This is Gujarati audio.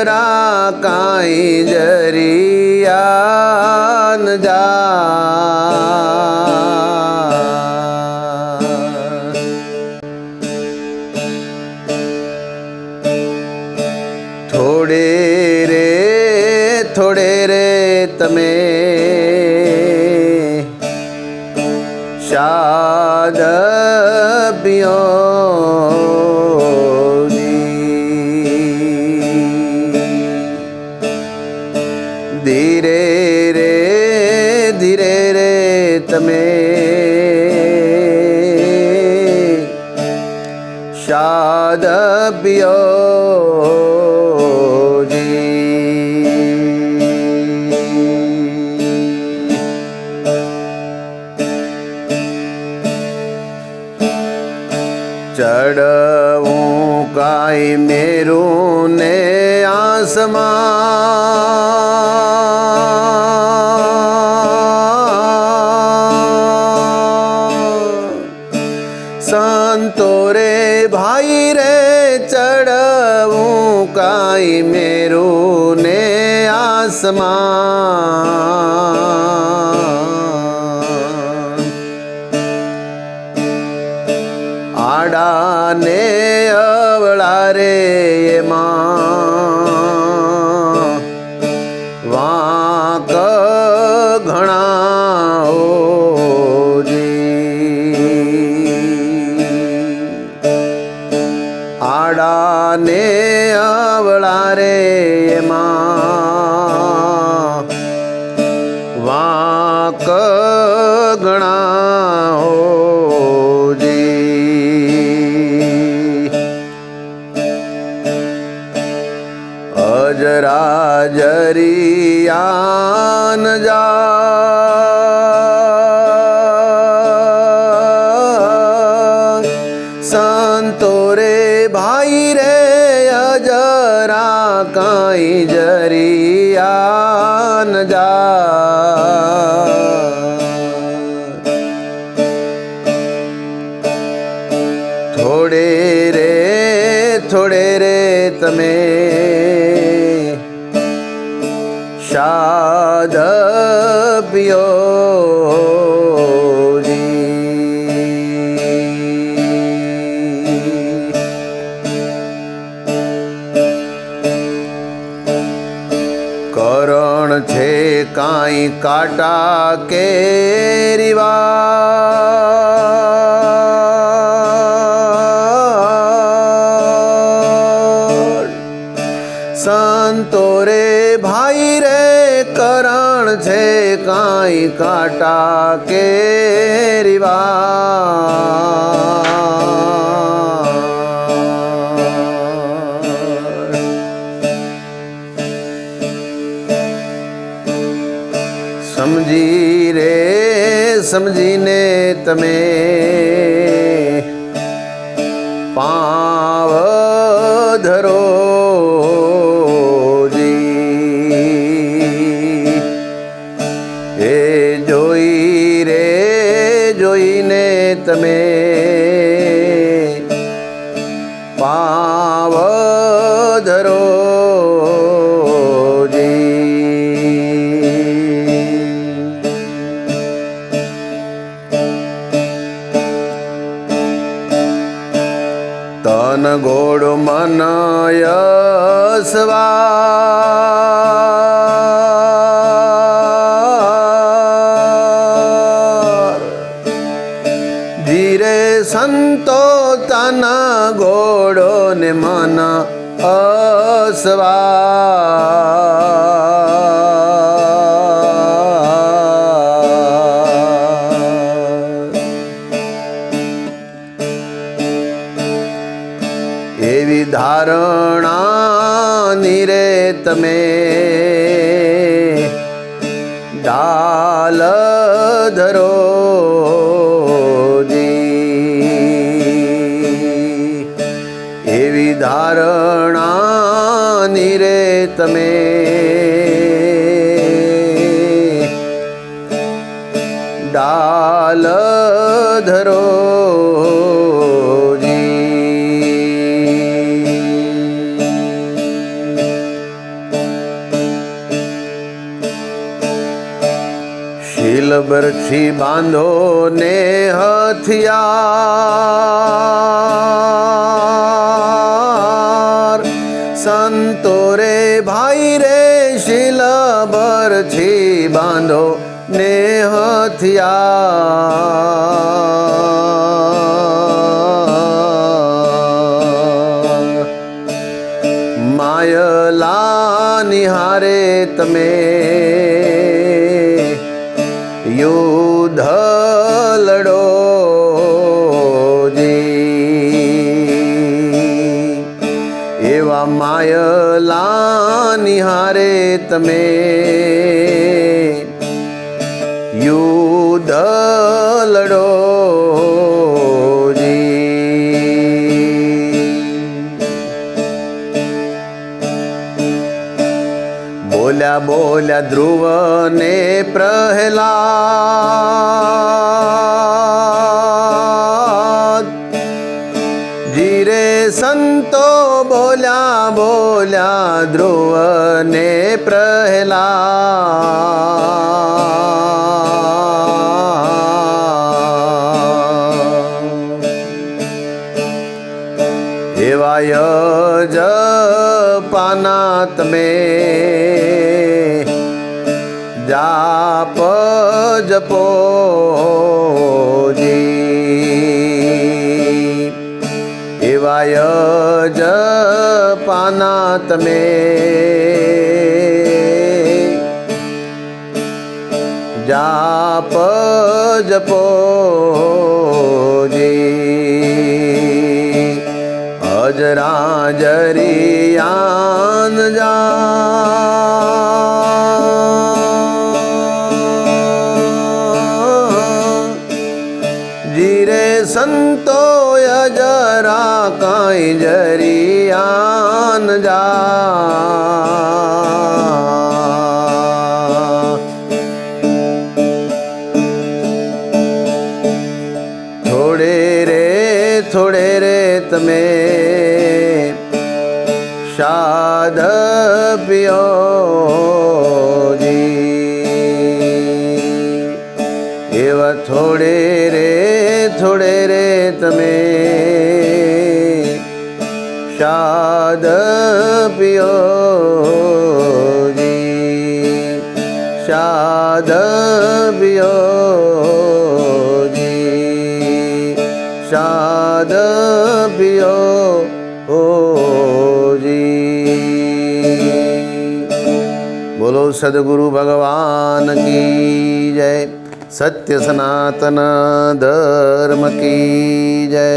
અજરા કાંઈ જરિયાન જા. થોડે રે થોડે રે તમે શાદ ધીરે રે ધીરે રે તમે. શાદ ચડવું કાંઈ મેરું ને આસમાન કાંઈ મેરું ને આસમાન. આડાને અવળા રે એમાં વાંક ઘણા આડાને સંતો રે ભાઈ રે, અજરા કાંઈ જરિયાન જા. થોડે રે થોડે રે તમે શાદ કરણ છે કાંઈ કાટા કેરીવા સંતો રે ભાઈ રે કરણ છે કાંઈ કાટા કેરીવા સમજી રે સમજીને તમે પાવ ધરો એ જોઈ રે જોઈને તમે સંતો તન ગોળો ને મન અસવા. એવી ધારણા નિરે તમે. ડાલ ધરો એવી રે તમે. ડાલ ધરો શીલબરથી બાંધો ને હથિયાર. સંતો રે ભાઈ રે શીલ બરછી બાંધો ને હથિયાર માયલા નિહારે માયલા નિહારે તમે. યુદ્ધ લડો બોલ્યા બોલ્યા ધ્રુવ ને પ્રહલાદ. બોલ્યા ધ્રુવ ને પ્રહલાદ એવાય જ પાના તમે જાપ જપો જી એવાય જ પાના તમે જાપ જપો જી. અજરા જરિયાન જા. જીરે સંતો અજરા કાંઈ જરિયાન જા થોડે રે થોડે રે તમે શાદ પિયો જી એવા થોડે રે થોડે રે તમે શાદ પિયો જી શાદ પિયો જી શાદ પિયો જી બોલો સદગુરુ ભગવાન કી જય સત્ય સનાતન ધર્મ કી જય